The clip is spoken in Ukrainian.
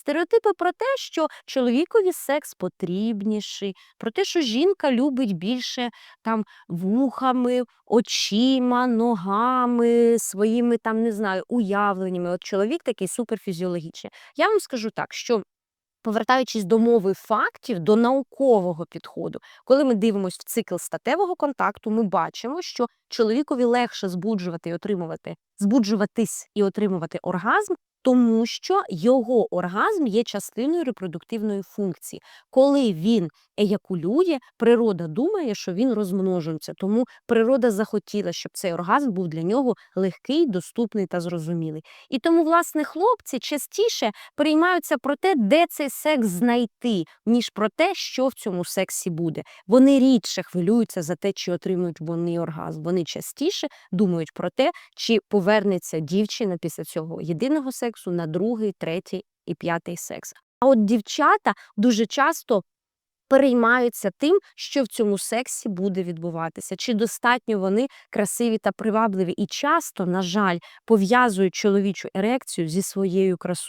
Стереотипи про те, що чоловікові секс потрібніший, про те, що жінка любить більше там вухами, очима, ногами, своїми там, не знаю, уявленнями. От чоловік такий суперфізіологічний. Я вам скажу так, що повертаючись до мови фактів, до наукового підходу, коли ми дивимося в цикл статевого контакту, ми бачимо, що чоловікові легше збуджувати і отримувати, збуджуватись і отримувати оргазм, тому що його оргазм є частиною репродуктивної функції. Коли він еякулює, природа думає, що він розмножується. Тому природа захотіла, щоб цей оргазм був для нього легкий, доступний та зрозумілий. І тому, власне, хлопці частіше переймаються про те, де цей секс знайти, ніж про те, що в цьому сексі буде. Вони рідше хвилюються за те, чи отримують вони оргазм. Вони частіше думають про те, чи повернеться дівчина після цього єдиного сексу на другий, третій і п'ятий секс. А от дівчата дуже часто переймаються тим, що в цьому сексі буде відбуватися, чи достатньо вони красиві та привабливі, і часто, на жаль, пов'язують чоловічу ерекцію зі своєю красою.